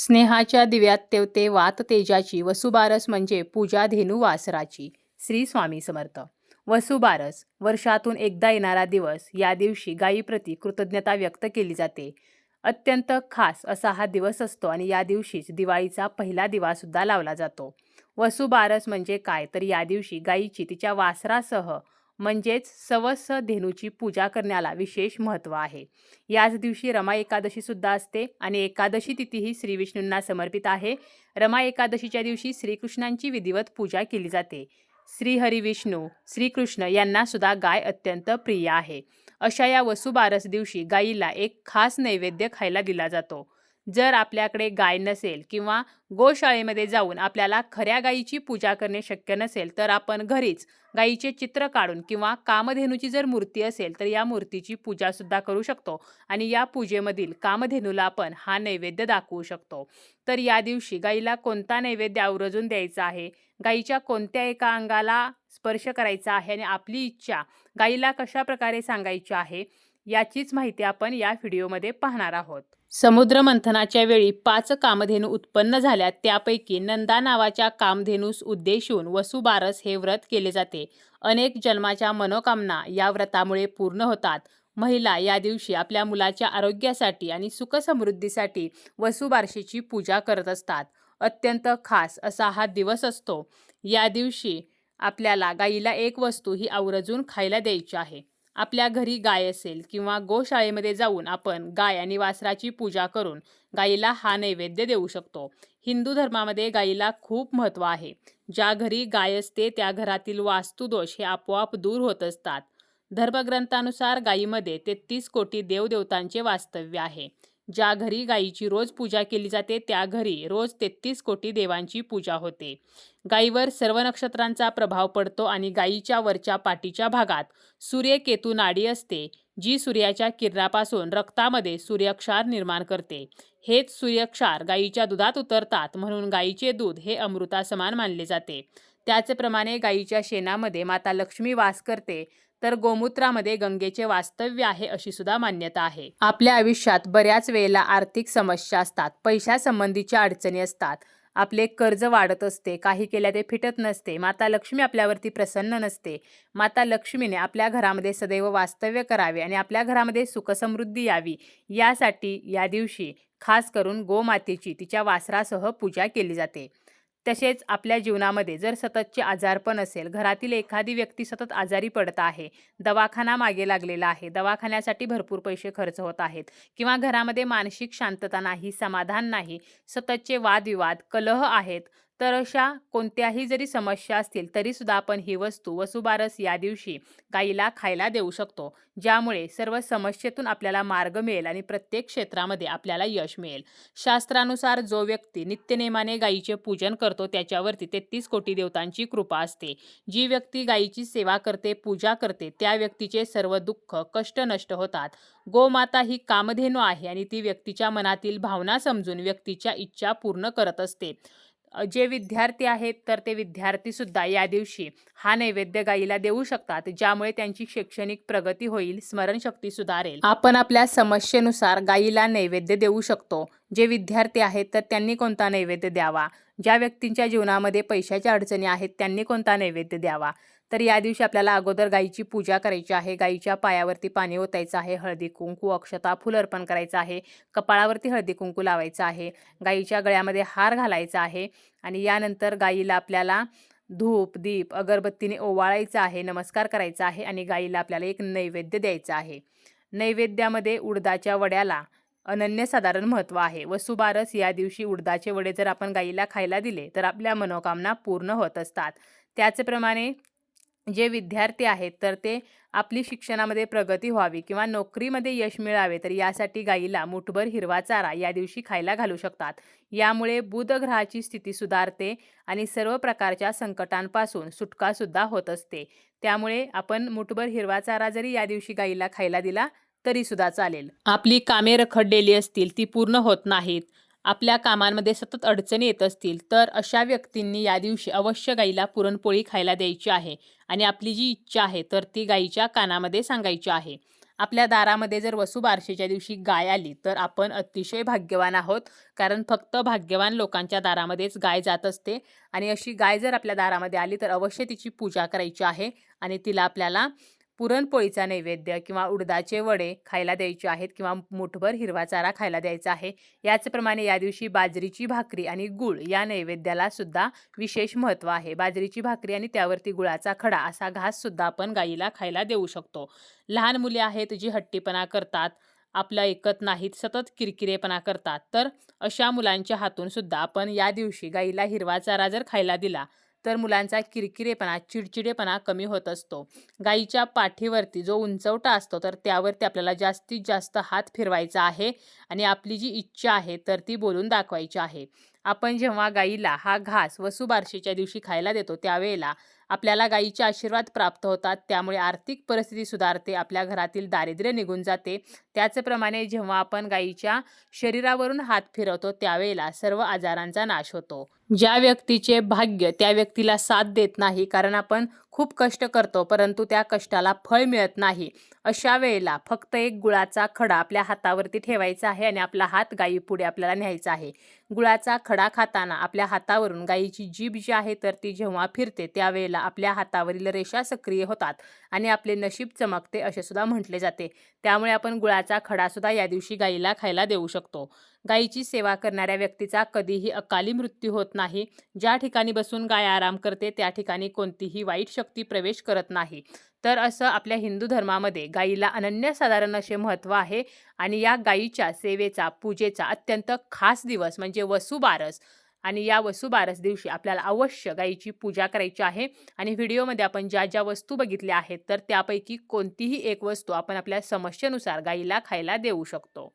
स्नेहाच्या दिव्यात तेवते वात तेजाची वसुबारस म्हणजे पूजा धेनू वासराची. श्री स्वामी समर्थ. वसुबारस वर्षातून एकदा येणारा दिवस या दिवशी गायीप्रती कृतज्ञता व्यक्त केली जाते. अत्यंत खास असा हा दिवस असतो आणि या दिवशीच दिवाळीचा पहिला दिवासुद्धा लावला जातो. वसुबारस म्हणजे काय? तर या दिवशी गायीची तिच्या वासरासह म्हणजेच सवस धेनूची पूजा करण्याला विशेष महत्त्व आहे. याच दिवशी रमा एकादशीसुद्धा असते आणि एकादशी तिथी ही समर्पित आहे. रमा एकादशीच्या दिवशी श्रीकृष्णांची विधिवत पूजा केली जाते. श्रीहरिविष्णू श्रीकृष्ण यांनासुद्धा गाय अत्यंत प्रिय आहे. अशा या वसुबारस दिवशी गायीला एक खास नैवेद्य खायला दिला जातो. जर आपल्याकडे गाय नसेल किंवा गोशाळेमध्ये जाऊन आपल्याला खऱ्या गायीची पूजा करणे शक्य नसेल तर आपण घरीच गायीचे चित्र काढून किंवा कामधेनूची जर मूर्ती असेल तर या मूर्तीची पूजासुद्धा करू शकतो. आणि या पूजेमधील कामधेनूला आपण हा नैवेद्य दाखवू शकतो. तर या दिवशी गायीला कोणता नैवेद्य आवर्जून द्यायचा आहे? गायीच्या कोणत्या एका अंगाला स्पर्श करायचा आहे? आणि आपली इच्छा गायीला कशा प्रकारे सांगायची आहे? याचीच माहिती आपण या व्हिडिओमध्ये पाहणार आहोत. समुद्र मंथनाच्या वेळी पाच कामधेनू उत्पन्न झाल्या त्यापैकी नंदा नावाच्या कामधेनूस उद्देशून वसुबारस हे व्रत केले जाते. अनेक जन्माच्या मनोकामना या व्रतामुळे पूर्ण होतात. महिला या दिवशी आपल्या मुलाच्या आरोग्यासाठी आणि सुखसमृद्धीसाठी वसुबारशीची पूजा करत असतात. अत्यंत खास असा हा दिवस असतो. या दिवशी आपल्याला गाईला एक वस्तू ही आवर्जून खायला द्यायची आहे. आपल्या घरी गाय असेल किंवा गोशाळेमध्ये जाऊन आपण गाय आणि वासराची पूजा करून गाईला हा नैवेद्य देऊ शकतो. हिंदू धर्मामध्ये गाईला खूप महत्त्व आहे. ज्या घरी गाय असते त्या घरातील वास्तुदोष हे आपोआप दूर होत असतात. धर्मग्रंथानुसार गायीमध्ये तेहतीस कोटी देवदेवतांचे वास्तव्य आहे. ज्या घरी गायीची रोज पूजा केली जाते त्या घरी रोज तेहतीस कोटी देवांची पूजा होते. गायीवर सर्व नक्षत्रांचा प्रभाव पडतो आणि गायीच्या वरच्या पाठीच्या भागात सूर्यकेतू नाडी असते जी सूर्याच्या किरणापासून रक्तामध्ये सूर्यक्षार निर्माण करते. हेच सूर्यक्षार गायीच्या दुधात उतरतात म्हणून गायीचे दूध हे अमृतासमान मानले जाते. त्याचप्रमाणे गायीच्या शेणामध्ये माता लक्ष्मी वास करते तर गोमूत्रामध्ये गंगेचे वास्तव्य आहे अशी सुद्धा मान्यता आहे. आपल्या आयुष्यात बऱ्याच वेळेला आर्थिक समस्या असतात पैशासंबंधीच्या अडचणी असतात. आपले कर्ज वाढत असते काही केल्या ते फिटत नसते माता लक्ष्मी आपल्यावरती प्रसन्न नसते. माता लक्ष्मीने आपल्या घरामध्ये सदैव वास्तव्य करावे आणि आपल्या घरामध्ये सुखसमृद्धी यावी. यासाठी या दिवशी खास करून गोमातेची तिच्या वासरासह पूजा केली जाते. तसेच आपल्या जीवनामध्ये जर सततचे आजारपण असेल घरातील एखादी व्यक्ती सतत आजारी पडत आहे दवाखाना मागे लागलेला आहे दवाखान्यासाठी भरपूर पैसे खर्च होत आहेत किंवा घरामध्ये मानसिक शांतता नाही समाधान नाही सततचे वादविवाद कलह आहेत तर अशा कोणत्याही जरी समस्या असतील तरीसुद्धा आपण ही वस्तू वसुबारस या दिवशी गाईला खायला देऊ शकतो. ज्यामुळे सर्व समस्येतून आपल्याला मार्ग मिळेल आणि प्रत्येक क्षेत्रामध्ये आपल्याला यश मिळेल. शास्त्रानुसार जो व्यक्ती नित्यनेमाने गायीचे पूजन करतो त्याच्यावरती तेहतीस कोटी देवतांची कृपा असते. जी व्यक्ती गायीची सेवा करते पूजा करते त्या व्यक्तीचे सर्व दुःख कष्ट नष्ट होतात. गोमाता ही कामधेनू आहे आणि ती व्यक्तीच्या मनातील भावना समजून व्यक्तीच्या इच्छा पूर्ण करत असते. जे विद्यार्थी आहेत तर ते विद्यार्थीसुद्धा या दिवशी हा नैवेद्य गाईला देऊ शकतात ज्यामुळे त्यांची शैक्षणिक प्रगती होईल स्मरणशक्ती सुधारेल. आपण आपल्या समस्येनुसार गाईला नैवेद्य देऊ शकतो. जे विद्यार्थी आहेत तर त्यांनी कोणता नैवेद्य द्यावा? ज्या व्यक्तींच्या जीवनामध्ये पैशाच्या अडचणी आहेत त्यांनी कोणता नैवेद्य द्यावा? तर या दिवशी आपल्याला अगोदर गाईची पूजा करायची आहे. गाईच्या पायावरती पाणी ओतायचं आहे. हळदी कुंकू अक्षता फुल अर्पण करायचं आहे. कपाळावरती हळदी कुंकू लावायचं आहे. गाईच्या गळ्यामध्ये हार घालायचा आहे आणि यानंतर गाईला आपल्याला धूप दीप अगरबत्तीने ओवाळायचं आहे नमस्कार करायचा आहे आणि गाईला आपल्याला एक नैवेद्य द्यायचं आहे. नैवेद्यामध्ये उडदाच्या वड्याला अनन्यसाधारण महत्त्व आहे. वसुबारस या दिवशी उडदाचे वडे जर आपण गाईला खायला दिले तर आपल्या मनोकामना पूर्ण होत असतात. त्याचप्रमाणे जे विद्यार्थी आहेत तर ते आपली शिक्षणामध्ये प्रगती व्हावी किंवा नोकरीमध्ये यश मिळावे तर यासाठी गाईला मुठभर हिरवा चारा या दिवशी खायला घालू शकतात. यामुळे बुध ग्रहाची स्थिती सुधारते आणि सर्व प्रकारच्या संकटांपासून सुटकासुद्धा होत असते. त्यामुळे आपण मुठभर हिरवा चारा जरी या दिवशी गाईला खायला दिला तरीसुद्धा चालेल. आपली कामे रखडलेली असतील ती पूर्ण होत नाहीत. आपल्या कामांमध्ये सतत अडचणी येत असतील तर अशा व्यक्तींनी या दिवशी अवश्य गाईला पुरणपोळी खायला द्यायची आहे आणि आपली जी इच्छा आहे तर ती गाईच्या कानामध्ये सांगायची आहे. आपल्या दारामध्ये जर वसुबारसेच्या दिवशी गाय आली तर आपण अतिशय भाग्यवान आहोत कारण फक्त भाग्यवान लोकांच्या दारामध्येच गाय जात असते आणि अशी गाय जर आपल्या दारामध्ये आली तर अवश्य तिची पूजा करायची आहे आणि तिला आपल्याला पुरणपोळीचा नैवेद्य किंवा उडदाचे वडे खायला द्यायचे आहेत किंवा मुठभर हिरवा चारा खायला द्यायचा आहे. याचप्रमाणे या दिवशी बाजरीची भाकरी आणि गुळ या नैवेद्याला सुद्धा विशेष महत्त्व आहे. बाजरीची भाकरी आणि त्यावरती गुळाचा खडा असा घास सुद्धा आपण गाईला खायला देऊ शकतो. लहान मुले आहेत जी हट्टीपणा करतात आपलं ऐकत नाहीत सतत किरकिरेपणा करतात. तर अशा मुलांच्या हातून सुद्धा आपण या दिवशी गाईला हिरवा चारा जर खायला दिला तर मुलांचा किरकिरेपणा चिडचिडेपणा कमी होत असतो. गाईच्या पाठीवरती जो उंचवटा असतो तर त्यावरती आपल्याला जास्तीत जास्त हात फिरवायचा आहे आणि आपली जी इच्छा आहे तर ती बोलून दाखवायची आहे. आपण जेव्हा गाईला हा घास वसुबारशीच्या दिवशी खायला देतो त्यावेळेला आपल्याला गाईचे आशीर्वाद प्राप्त होतात. त्यामुळे आर्थिक परिस्थिती सुधारते आपल्या घरातील दारिद्र्य निघून जाते. त्याचप्रमाणे जेव्हा आपण गाईच्या शरीरावरून हात फिरवतो त्यावेळेला सर्व आजारांचा नाश होतो. ज्या व्यक्तीचे भाग्य त्या व्यक्तीला साथ देत नाही कारण आपण खूप कष्ट करतो परंतु त्या कष्टाला फळ मिळत नाही अशा वेळेला फक्त एक गुळाचा खडा आपल्या हातावरती ठेवायचा आहे आणि आपला हात गायी पुढे आपल्याला न्यायचा आहे. गुळाचा खडा खाताना आपल्या हातावरून गायीची जीभ जी आहे तर ती जेव्हा फिरते त्यावेळेला आपल्या हातावरील रेषा सक्रिय होतात आणि आपले नशीब चमकते असे सुद्धा म्हटले जाते. त्यामुळे आपण गुळाचा खडा सुद्धा या दिवशी गायीला खायला देऊ शकतो. गायीची सेवा करणाऱ्या व्यक्तीचा कधीही अकाली मृत्यू होत नाही. ज्या ठिकाणी बसून गाय आराम करते त्या ठिकाणी कोणतीही वाईट शक्ती प्रवेश करत नाही. तर असं आपल्या हिंदू धर्मामध्ये गायीला अनन्यसाधारण असे महत्त्व आहे आणि या गायीच्या सेवेचा पूजेचा अत्यंत खास दिवस म्हणजे वसुबारस आणि या वसुबारस दिवशी आपल्याला अवश्य गायीची पूजा करायची आहे आणि व्हिडिओमध्ये आपण ज्या ज्या वस्तू बघितल्या आहेत तर त्यापैकी कोणतीही एक वस्तू आपण आपल्या समस्येनुसार गायीला खायला देऊ शकतो.